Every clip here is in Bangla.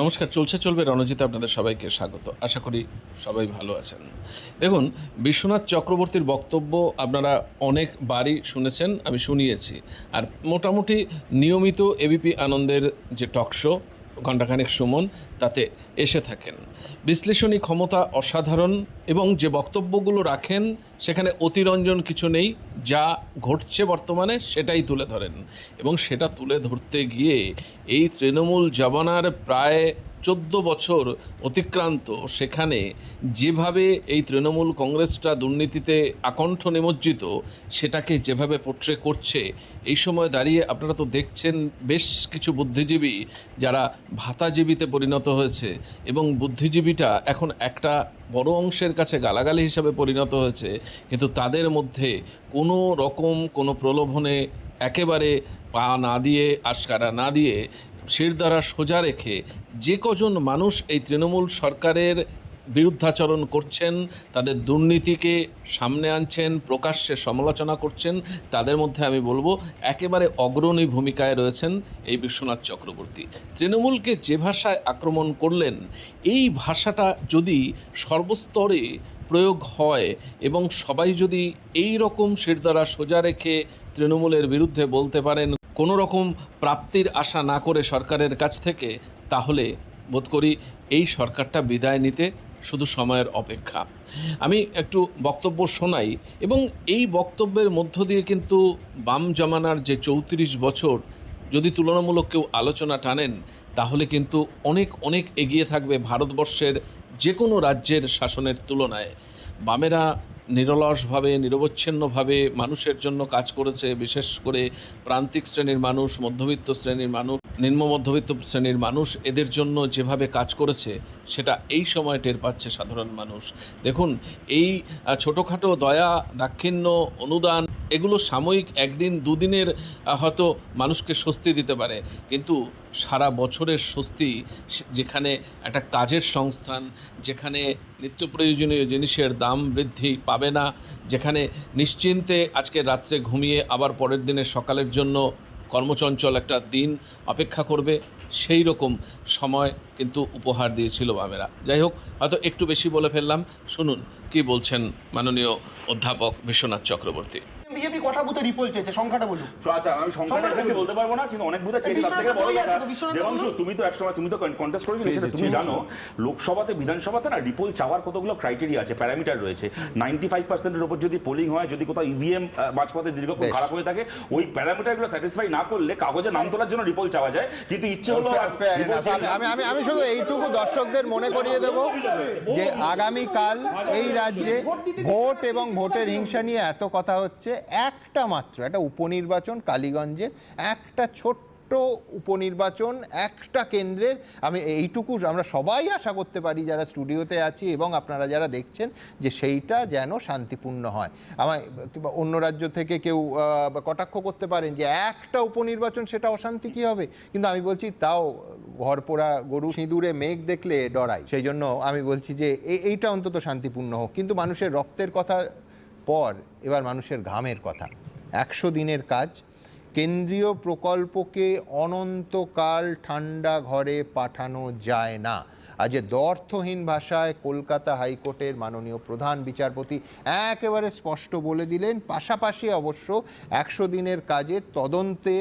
নমস্কার, চলছে, চলবে রণজিৎ আপনাদের সবাইকে স্বাগত। আশা করি সবাই ভালো আছেন। দেখুন, বিশ্বনাথ চক্রবর্তীর বক্তব্য আপনারা অনেক বারই শুনেছেন, আমি শুনিয়েছি। আর মোটামুটি নিয়মিত এবিপি আনন্দের যে টক শো ঘণ্টাখানেক সুমন তাতে এসে থাকেন। বিশ্লেষণী ক্ষমতা অসাধারণ এবং যে বক্তব্যগুলো রাখেন, সেখানে অতিরঞ্জন কিছু নেই, যা ঘটছে বর্তমানে সেটাই তুলে ধরেন। এবং সেটা তুলে ধরতে গিয়ে এই তৃণমূল জবানার প্রায় চোদ্দ বছর অতিক্রান্ত। সেখানে যেভাবে এই তৃণমূল কংগ্রেসটা দুর্নীতিতে আকণ্ঠ নিমজ্জিত, সেটাকে যেভাবে পোট্রে করছে, এই সময় দাঁড়িয়ে আপনারা তো দেখছেন বেশ কিছু বুদ্ধিজীবী যারা ভাতাজীবীতে পরিণত হয়েছে এবং বুদ্ধিজীবীটা এখন একটা বড় অংশের কাছে গালাগালি হিসাবে পরিণত হয়েছে, কিন্তু তাদের মধ্যে কোনো রকম কোনো প্রলোভনে একেবারে পা না দিয়ে, আশকারা না দিয়ে শিরদাঁড়া সোজা রেখে যে কজন মানুষ এই তৃণমূল সরকারের বিরুদ্ধাচরণ করছেন, তাদের দুর্নীতিকে সামনে আনছেন, প্রকাশ্যে সমালোচনা করছেন, তাদের মধ্যে আমি বলব একেবারে অগ্রণী ভূমিকায় রয়েছেন এই বিশ্বনাথ চক্রবর্তী। তৃণমূলকে যে ভাষায় আক্রমণ করলেন, এই ভাষাটা যদি সর্বস্তরে প্রয়োগ হয় এবং সবাই যদি এই রকম শিরদাঁড়া সোজা রেখে তৃণমূলের বিরুদ্ধে বলতে পারেন কোনো রকম প্রাপ্তির আশা না করে সরকারের কাছ থেকে, তাহলে বোধ করি এই সরকারটা বিদায় নিতে শুধু সময়ের অপেক্ষা। আমি একটু বক্তব্য শোনাই, এবং এই বক্তব্যের মধ্য দিয়ে কিন্তু বাম জমানার যে চৌত্রিশ বছর, যদি তুলনামূলক কেউ আলোচনা টানেন, তাহলে কিন্তু অনেক অনেক এগিয়ে থাকবে ভারতবর্ষের যে কোনো রাজ্যের শাসনের তুলনায়। বামেরা নিরলসভাবে, নিরবচ্ছিন্নভাবে মানুষের জন্য কাজ করেছে, বিশেষ করে প্রান্তিক শ্রেণির মানুষ, মধ্যবিত্ত শ্রেণির মানুষ, নিম্ন মধ্যবিত্ত শ্রেণির মানুষ, এদের জন্য যেভাবে কাজ করেছে, সেটা এই সময় টের পাচ্ছে সাধারণ মানুষ। দেখুন, এই ছোটোখাটো দয়া, দাক্ষিণ্য, অনুদান, এগুলো সাময়িক একদিন, দুদিনের হয়তো মানুষকে স্বস্তি দিতে পারে। কিন্তু সারা বছরের স্বস্তি যেখানে একটা কাজের সংস্থান, যেখানে নিত্য প্রয়োজনীয় জিনিসের দাম বৃদ্ধি পাবে না, যেখানে নিশ্চিন্তে আজকে রাত্রে ঘুমিয়ে আবার পরের দিনে সকালের জন্য কর্মচঞ্চল একটা দিন অপেক্ষা করবে, সেই রকম সময় কিন্তু উপহার দিয়েছিল বামেরা। যাই হোক, হয়তো একটু বেশি বলে ফেললাম। শুনুন কি বলছেন মাননীয় অধ্যাপক বিশ্বনাথ চক্রবর্তী। কটা বুথে রিপোল চেয়েছে সংখ্যাটা বলুন। আচ্ছা আমি সংখ্যাটা সংখ্যাটা বলতে পারব না কিন্তু অনেক বুথে চেয়েছি তার থেকে বড় কথা দেবাংশু তুমি তো একসময় তুমি তো কন্টেস্ট করেছিলে সেটা তুমি জানো। লোকসভাতে বিধানসভাতে না রিপোল চাওয়ার কতগুলো ক্রাইটেরিয়া আছে প্যারামিটার রয়েছে। নাইনটি ফাইভ পার্সেন্টের উপর যদি পোলিং হয় যদি কোথাও ইভিএম মাঝপথে দীর্ঘক্ষণ খারাপ হয়ে থাকে ওই প্যারামিটারগুলো স্যাটিসফাই না করলে কাগজে নাম তোলার জন্য রিপোল চাওয়া যায়। কিন্তু ইচ্ছে হলো আমি আমি আমি শুধু এইটুকু দর্শকদের মনে করিয়ে দেব যে আগামীকাল এই রাজ্যে ভোট এবং ভোটের হিংসা নিয়ে এত কথা হচ্ছে। একটা মাত্র, একটা উপনির্বাচন কালীগঞ্জের, একটা ছোট্ট উপনির্বাচন, একটা কেন্দ্রের। আমি এইটুকু আমরা সবাই আশা করতে পারি যারা স্টুডিওতে আছি এবং আপনারা যারা দেখছেন যে সেইটা যেন শান্তিপূর্ণ হয়। আমার কিংবা অন্য রাজ্য থেকে কেউ কটাক্ষ করতে পারেন যে একটা উপনির্বাচন সেটা অশান্তি কী হবে? কিন্তু আমি বলছি, তাও ঘর পোড়া গরু সিঁদুরে মেঘ দেখলে ডরাই। সেই জন্য আমি বলছি যে এইটা অন্তত শান্তিপূর্ণ হোক। কিন্তু মানুষের রক্তের কথা পর এবার মানুষের ঘামের কথা। একশো দিনের কাজ। কেন্দ্রীয় প্রকল্পকে অনন্তকাল ঠান্ডা ঘরে পাঠানো যায় না। আজ দর্থহীন ভাষায় কলকাতা হাইকোর্টের মাননীয় প্রধান বিচারপতি একেবারে স্পষ্ট বলে দিলেন, পাশাপাশি অবশ্য একশো দিনের কাজের তদন্তে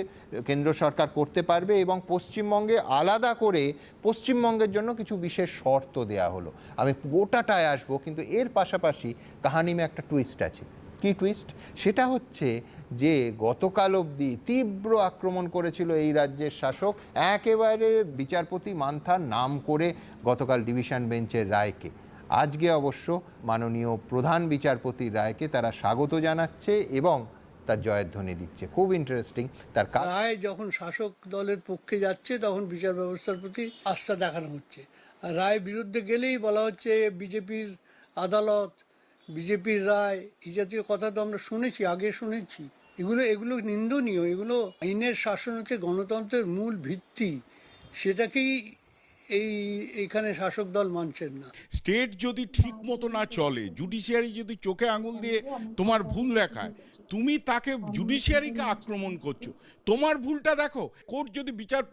কেন্দ্র সরকার করতে পারবে এবং পশ্চিমবঙ্গে আলাদা করে পশ্চিমবঙ্গের জন্য কিছু বিশেষ শর্ত দেয়া হলো। আমি গোটাটায় আসব, কিন্তু এর পাশাপাশি কাহানিমে একটা টুইস্ট আছে। কি টুইস্ট সেটা হচ্ছে যে গতকাল অবধি তীব্র আক্রমণ করেছিল এই রাজ্যের শাসক, একেবারে বিচারপতি মান্থার নাম করে গতকাল ডিভিশন বেঞ্চের রায়কে। আজকে অবশ্য মাননীয় প্রধান বিচারপতির রায়কে তারা স্বাগত জানাচ্ছে এবং তার জয়ধ্বনি দিচ্ছে। খুব ইন্টারেস্টিং তার রায় যখন শাসক দলের পক্ষে যাচ্ছে, তখন বিচার ব্যবস্থার প্রতি আস্থা দেখানো হচ্ছে। রায় বিরুদ্ধে গেলেই বলা হচ্ছে, বিজেপির আদালত বিজেপির রায়, এই জাতীয় কথা তো আমরা শুনেছি, আগে শুনেছি। এগুলো এগুলো নিন্দনীয়, এগুলো আইনের শাসন হচ্ছে গণতন্ত্রের মূল ভিত্তি। সেটাকেই এই, এখানে শাসক দল মানছেন না। স্টেট যদি ঠিক মতো না চলে, জুডিশিয়ারি যদি চোখে আঙুল দিয়ে তোমার ভুল দেখায় তুমি তাকে জুডিশিয়ারিকে আক্রমণ করছ। তোমার ভুলটা দেখো কোর্ট যদি বিচার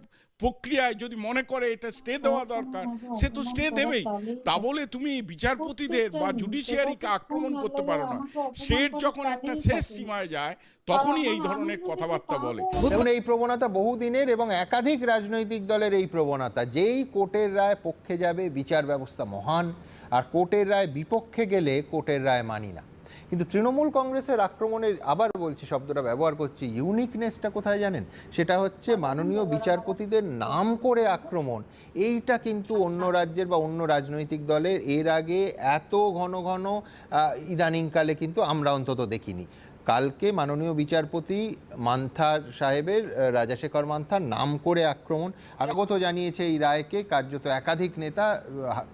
প্রক্রিয়ায় যদি মনে করে এটা স্টে দেওয়া দরকার সে তো স্টে দেবেই। তা বলে তুমি বিচারপতিদের বা জুডিশিয়ারিকে আক্রমণ করতে পারো না। স্টেট যখন একটা শেষ সীমায় যায় তখনই এই ধরনের কথাবার্তা বলে। দেখুন এই প্রবণতা বহুদিনের এবং একাধিক রাজনৈতিক দলের এই প্রবণতা যেই কোর্টের রায় পক্ষে যাবে বিচার ব্যবস্থা মহান আর কোর্টের রায় বিপক্ষে গেলে কোর্টের রায় মানি না। কিন্তু তৃণমূল কংগ্রেসের আক্রমণের আবার বলছি, শব্দটা ব্যবহার করছি ইউনিকনেসটা কোথায় জানেন? সেটা হচ্ছে মাননীয় বিচারপতিদের নাম করে আক্রমণ। এইটা কিন্তু অন্য রাজ্যের বা অন্য রাজনৈতিক দলের এর আগে এত ঘন ঘন ইদানিংকালে কিন্তু আমরা অন্তত দেখিনি। কালকে মাননীয় বিচারপতি মান্থার সাহেবের রাজাশেখর মান্থার নাম করে আক্রমণ। আগত জানিয়েছে এই রায়কে কার্যত একাধিক নেতা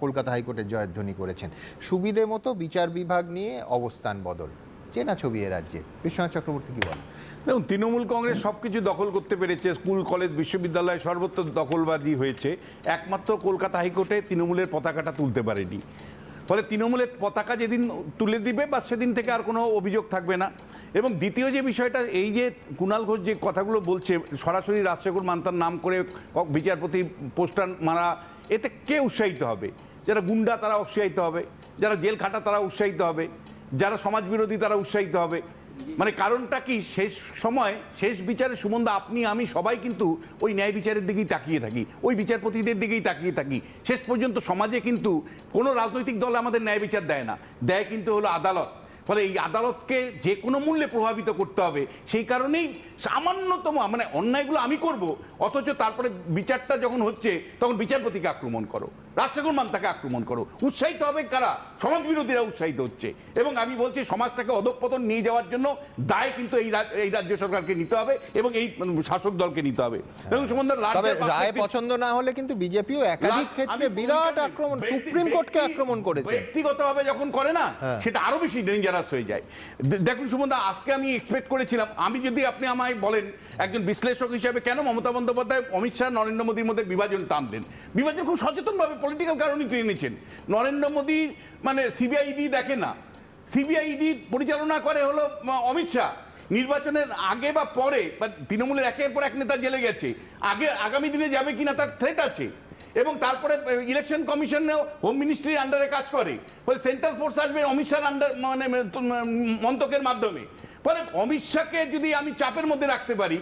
কলকাতা হাইকোর্টের জয়ধ্বনি করেছেন। সুবিধে মতো বিচার বিভাগ নিয়ে অবস্থান বদল। চেনা ছবি এ রাজ্যে। বিশ্বনাথ চক্রবর্তী কি বলেন? দেখুন, তৃণমূল কংগ্রেস সব কিছু দখল করতে পেরেছে। স্কুল, কলেজ, বিশ্ববিদ্যালয় সর্বত্র দখলবাদী হয়েছে। একমাত্র কলকাতা হাইকোর্টে তৃণমূলের পতাকাটা তুলতে পারেনি। ফলে তৃণমূলের পতাকা যেদিন তুলে দিবে বা সেদিন থেকে আর কোনো অভিযোগ থাকবে না। এবং দ্বিতীয় যে বিষয়টা, এই যে কুণাল ঘোষ যে কথাগুলো বলছে, সরাসরি রাজশেখর মান্তার নাম করে বিচারপতি পোস্টার মারা, এতে কে উৎসাহিত হবে? যারা গুন্ডা তারা উৎসাহিত হবে, যারা জেল খাটা তারা উৎসাহিত হবে, যারা সমাজবিরোধী তারা উৎসাহিত হবে। মানে কারণটা কি? শেষ সময়, শেষ বিচারে সুমন্দা, আপনি, আমি সবাই কিন্তু ওই ন্যায় বিচারের দিকেই তাকিয়ে থাকি। ওই বিচারপতিদের দিকেই তাকিয়ে থাকি। শেষ পর্যন্ত সমাজে কিন্তু কোনো রাজনৈতিক দল আমাদের ন্যায় বিচার দেয় না। দেয় কিন্তু হলো আদালত। ফলে এই আদালতকে যে কোনো মূল্যে প্রভাবিত করতে হবে। সেই কারণেই সামান্যতম মানে অন্যায়গুলো আমি করব। অথচ তারপরে বিচারটা যখন হচ্ছে, তখন বিচারপতিকে আক্রমণ করো। রাজশেখর মান্তাকে আক্রমণ করো। উৎসাহিত হবে কারা? সমাজ বিরোধীরা উৎসাহিত হচ্ছে। এবং আমি বলছি সমাজটাকে অধঃপতন নিয়ে যাওয়ার জন্য দায় কিন্তু এই এই রাজ্য সরকারকে নিতে হবে এবং এই শাসক দলকে নিতে হবে। এবং সুমন্দর তবে রায় পছন্দ না হলে কিন্তু বিজেপিও একাধিক ক্ষেত্রে বিরাট আক্রমণ সুপ্রিম কোর্টকে আক্রমণ করেছে। ব্যক্তিগতভাবে যখন করে না হ্যাঁ। সেটা আরও বেশি ডেঞ্জারাস হয়ে যায়। দেখুন সুমন্দা আজকে আমি এক্সপেক্ট করেছিলাম আমি যদি আপনি আমায় বলেন একজন বিশ্লেষক হিসেবে কেন মমতা বন্দ্যোপাধ্যায় অমিত শাহ নরেন্দ্র মোদীর মধ্যে বিভাজন টানলেন? বিভাজন খুব সচেতনভাবে পলিটিক্যাল কারণে টেনেছেন নরেন্দ্র মোদী মানে সিবিআইডি দেখে না। সিবিআইডি পরিচালনা করে হলো অমিত শাহ। নির্বাচনের আগে বা পরে, বা তৃণমূলের একের পর এক নেতা জেলে গেছে। আগে, আগামী দিনে যাবে কিনা তার থ্রেট আছে। এবং তারপরে ইলেকশন কমিশনেও হোম মিনিস্ট্রির আন্ডারে কাজ করে। ফলে সেন্ট্রাল ফোর্স আসবে অমিত শাহর আন্ডার মানে মন্তকের মাধ্যমে। ফলে অমিত শাহকে যদি আমি চাপের মধ্যে রাখতে পারি,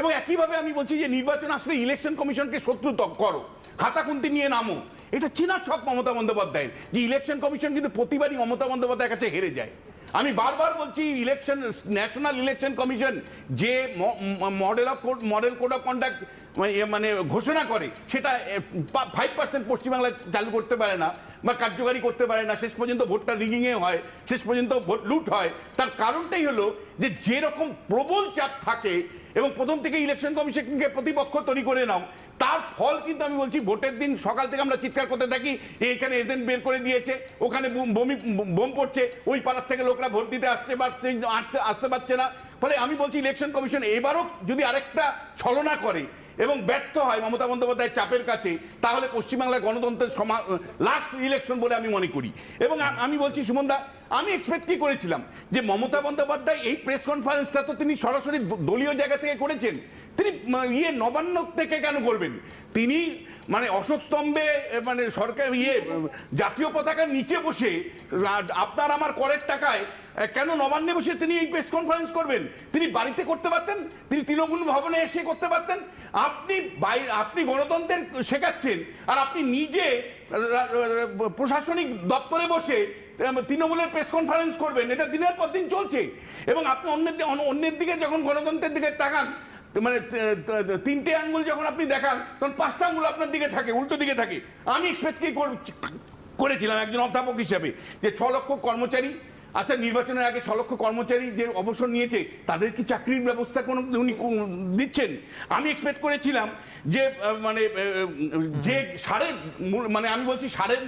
এবং একইভাবে আমি বলছি যে নির্বাচন আসলে ইলেকশন কমিশনকে শত্রু করো। খাতাকুন্তি নিয়ে নামো। এটা চেনা ছক মমতা বন্দ্যোপাধ্যায়ের। যে ইলেকশন কমিশন কিন্তু প্রতিবারই মমতা বন্দ্যোপাধ্যায়ের কাছে হেরে যায়। আমি বারবার বলছি ইলেকশন ন্যাশনাল ইলেকশন কমিশন যে model of model code of conduct মানে ঘোষণা করে, সেটা ফাইভ পার্সেন্ট পশ্চিমবাংলায় চালু করতে পারে না, বা কার্যকারী করতে পারে না, শেষ পর্যন্ত ভোটটা রিগিংয়ে হয়, শেষ পর্যন্ত ভোট লুট হয়। তার কারণটাই হলো যে যেরকম প্রবল চাপ থাকে এবং প্রথম থেকে ইলেকশন কমিশনকে প্রতিপক্ষ তৈরি করে নাও। তার ফল কিন্তু আমি বলছি ভোটের দিন সকাল থেকে আমরা চিৎকার করতে থাকি "এ, এখানে এজেন্ট বের করে দিয়েছে ওখানে বোম- বমি পড়ছে ওই পাড়ার থেকে লোকরা ভোট দিতে আসতে পারছে আসতে পারছে না। ফলে আমি বলছি ইলেকশন কমিশন এবারও যদি আরেকটা ছলনা করে এবং ব্যর্থ হয় মমতা বন্দ্যোপাধ্যায়ের চাপের কাছে, তাহলে পশ্চিমবাংলার গণতন্ত্রের সমা লাস্ট ইলেকশন বলে আমি মনে করি। এবং আমি বলছি সুমনদা আমি এক্সপেক্ট কি করেছিলাম? যে মমতা বন্দ্যোপাধ্যায় এই প্রেস কনফারেন্সটা তো তিনি সরাসরি দলীয় জায়গা থেকে করেছেন। তিনি ইয়ে নবান্ন থেকে কেন করবেন তিনি মানে অশোক স্তম্ভে মানে সরকার ইয়ে জাতীয় পতাকার নিচে বসে আপনার আমার করের টাকায় কেন নবান্নে বসে তিনি এই প্রেস কনফারেন্স করবেন? তিনি বাড়িতে করতে পারতেন? তিনি তৃণমূল ভবনে এসে করতে পারতেন? আপনি আপনি গণতন্ত্রের শেখাচ্ছেন, আর আপনি নিজে প্রশাসনিক দপ্তরে বসে তৃণমূলের প্রেস কনফারেন্স করবেন। এটা দিনের পর দিন চলছে। এবং আপনি অন্যের অন্যের দিকে যখন গণতন্ত্রের দিকে তাকান মানে তিনটে আঙ্গুল যখন আপনি দেখান, তখন পাঁচটা আঙ্গুল আপনার দিকে থাকে, উল্টো দিকে থাকে। আমি এক্সপেক্ট করেছিলাম একজন অধ্যাপক হিসাবে, যে ছ লক্ষ কর্মচারী আচ্ছা নির্বাচনের আগে ছ লক্ষ কর্মচারী যে অবসর নিয়েছে, তাদের কি চাকরির ব্যবস্থা কোনো, উনি দিচ্ছেন? আমি এক্সপেক্ট করেছিলাম যে মানে যে সারের মানে আমি বলছি সারের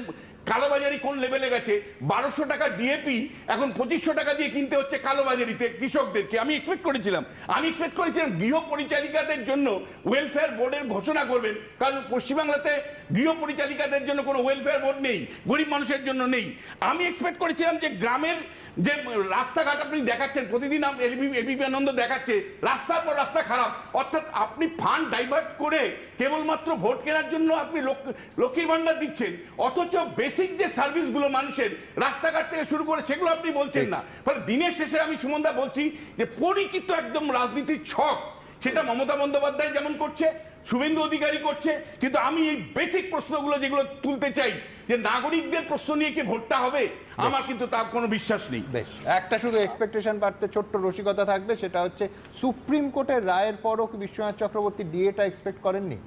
কালোবাজারি কোন লেভেলে গেছে? বারোশো টাকা ডিএপি এখন পঁচিশশো টাকা দিয়ে কিনতে হচ্ছে কালোবাজারিতে কৃষকদেরকে। আমি এক্সপেক্ট করেছিলাম। আমি এক্সপেক্ট করেছিলাম গৃহ পরিচালিকাদের জন্য ওয়েলফেয়ার বোর্ডের ঘোষণা করবেন, কারণ পশ্চিমবাংলাতে গৃহ পরিচালিকাদের জন্য কোনো ওয়েলফেয়ার বোর্ড নেই, গরিব মানুষের জন্য নেই। আমি এক্সপেক্ট করেছিলাম যে গ্রামের যে রাস্তাঘাট আপনি দেখাচ্ছেন প্রতিদিন এবিপি আনন্দ দেখাচ্ছে রাস্তার পর রাস্তা খারাপ। অর্থাৎ আপনি ফান্ড ডাইভার্ট করে কেবলমাত্র ভোট কেনার জন্য আপনি লক্ষ- লক্ষ্মীর ভান্ডার দিচ্ছেন। অথচ বেসিক যে সার্ভিসগুলো মানুষের রাস্তাঘাট থেকে শুরু করে সেগুলো আপনি বলছেন না। ফলে দিনের শেষে আমি সুমনদা বলছি যে পরিচিত একদম রাজনীতির ছক সেটা মমতা বন্দ্যোপাধ্যায় যেমন করছে শুভেন্দু অধিকারী করছে কিন্তু আমি এই বেসিক প্রশ্নগুলো যেগুলো তুলতে চাই যে নাগরিকদের প্রশ্ন নিয়ে কি ভোটটা হবে আমার কিন্তু তার কোনো বিশ্বাস নেই। বেশ। একটা শুধু এক্সপেকটেশন বাড়তে ছোট্ট রসিকতা থাকবে সেটা হচ্ছে সুপ্রিম কোর্টের রায়ের পরও কি বিশ্বনাথ চক্রবর্তী ডিএটা এক্সপেক্ট করেননি?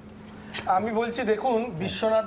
আমি বলছি দেখুন বিশ্বনাথ